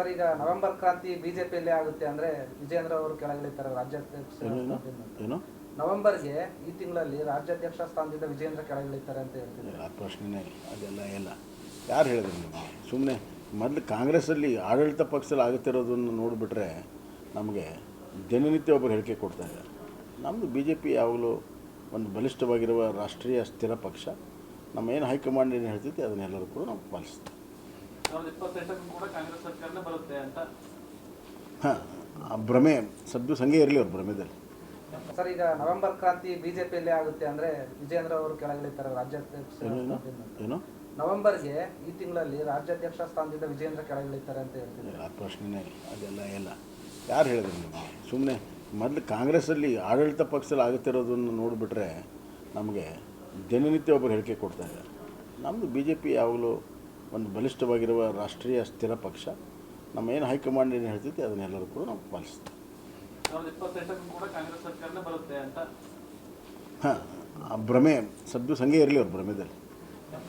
Sir ಈಗ November ಕ್ರಾಂತಿ ಬಿಜೆಪಿಯಲ್ಲಿ ಆಗುತ್ತೆ ಅಂದ್ರೆ ವಿಜೇಂದ್ರ ಅವರು ಕೆಳಗಿಳಿತಾರೆ ರಾಜ್ಯಾಧ್ಯಕ್ಷ ಏನು ನವೆಂಬರ್ಗೆ ಈ ತಿಂಗಳಲ್ಲಿ ರಾಜ್ಯಾಧ್ಯಕ್ಷ ಸ್ಥಾನದಿಂದ ವಿಜೇಂದ್ರ ಕೆಳಗಿಳಿತಾರೆ ಅಂತ ಹೇಳ್ತಿದ್ದಾರೆ ಆ ಪ್ರಶ್ನೆನೇ ಇಲ್ಲ ಅದೆಲ್ಲ ಇಲ್ಲ. ಯಾರು ಹೇಳಿದ್ರು ನಿಮಗೆ? ಸುಮ್ಮನೆ ಮೊದಲು ಕಾಂಗ್ರೆಸ್ಸಲ್ಲಿ ಆಡಳಿತ ಪಕ್ಷದಲ್ಲಿ ಆಗುತ್ತಿರೋದನ್ನು ನೋಡಿಬಿಟ್ರೆ ನಮಗೆ ದಿನನಿತ್ಯ ಒಬ್ಬರು ಹೇಳಿಕೆ ಕೊಡ್ತಾ ಇದ್ದಾರೆ. ನಮ್ಮದು ಬಿ ಜೆ ಪಿ ಯಾವಾಗಲೂ ಒಂದು ಬಲಿಷ್ಠವಾಗಿರುವ ರಾಷ್ಟ್ರೀಯ ಸ್ಥಿರ ಪಕ್ಷ. ನಮ್ಮ ಏನು ಹೈಕಮಾಂಡ್ ಏನು ಹೇಳ್ತೈತಿ ಅದನ್ನೆಲ್ಲರೂ ಕೂಡ ನಾವು ಪಾಲಿಸ್ತೀವಿ. ಹಾಂ ಆ ಭ್ರಮೆ ಸದ್ದು ಸಂಘ ಇರಲಿ ಅವ್ರ ಭ್ರಮೆದಲ್ಲಿ. ಸರ್ ಈಗ ನವೆಂಬರ್ ಕ್ರಾಂತಿ ಬಿಜೆಪಿಯಲ್ಲಿ ಆಗುತ್ತೆ ಅಂದ್ರೆ ವಿಜೇಂದ್ರ ಅವರು ಕೆಳಗಿಳಿತಾರೆ ರಾಜ್ಯಾಧ್ಯಕ್ಷ ಏನು ನವೆಂಬರ್ಗೆ ಈ ತಿಂಗಳಲ್ಲಿ ರಾಜ್ಯಾಧ್ಯಕ್ಷ ಸ್ಥಾನದಿಂದ ವಿಜೇಂದ್ರ ಕೆಳಗಿಳಿತಾರೆ ಅಂತ ಹೇಳ್ತಿದ್ದಾರೆ ಆ ಪ್ರಶ್ನೆನೇ ಇಲ್ಲ ಅದೆಲ್ಲ ಎಲ್ಲ ಯಾರು ಹೇಳಿದ್ರು ನಿಮಗೆ? ಸುಮ್ಮನೆ ಮೊದಲು ಕಾಂಗ್ರೆಸ್ಸಲ್ಲಿ ಆಡಳಿತ ಪಕ್ಷದಲ್ಲಿ ಆಗುತ್ತಿರೋದನ್ನು ನೋಡಿಬಿಟ್ರೆ ನಮಗೆ ದಿನನಿತ್ಯ ಒಬ್ಬರು ಹೇಳಿಕೆ ಕೊಡ್ತಾ ಇದ್ದಾರೆ. ನಮ್ಮದು ಬಿ ಜೆ ಪಿ ಯಾವಾಗಲೂ ಒಂದು ಬಲಿಷ್ಠವಾಗಿರುವ ರಾಷ್ಟ್ರೀಯ ಸ್ಥಿರ ಪಕ್ಷ ನಮ್ಮ ಏನು ಹೈಕಮಾಂಡ್ ಏನು ಹೇಳ್ತೈತಿ ಅದನ್ನೆಲ್ಲರೂ ಕೂಡ ನಾವು ಪಾಲಿಸ್ತೀವಿ. ಹಾಂ ಆ ಭ್ರಮೆ ಸದ್ದು ಸಂಘ ಇರಲಿ ಅವ್ರ ಭ್ರಮೆದಲ್ಲಿ.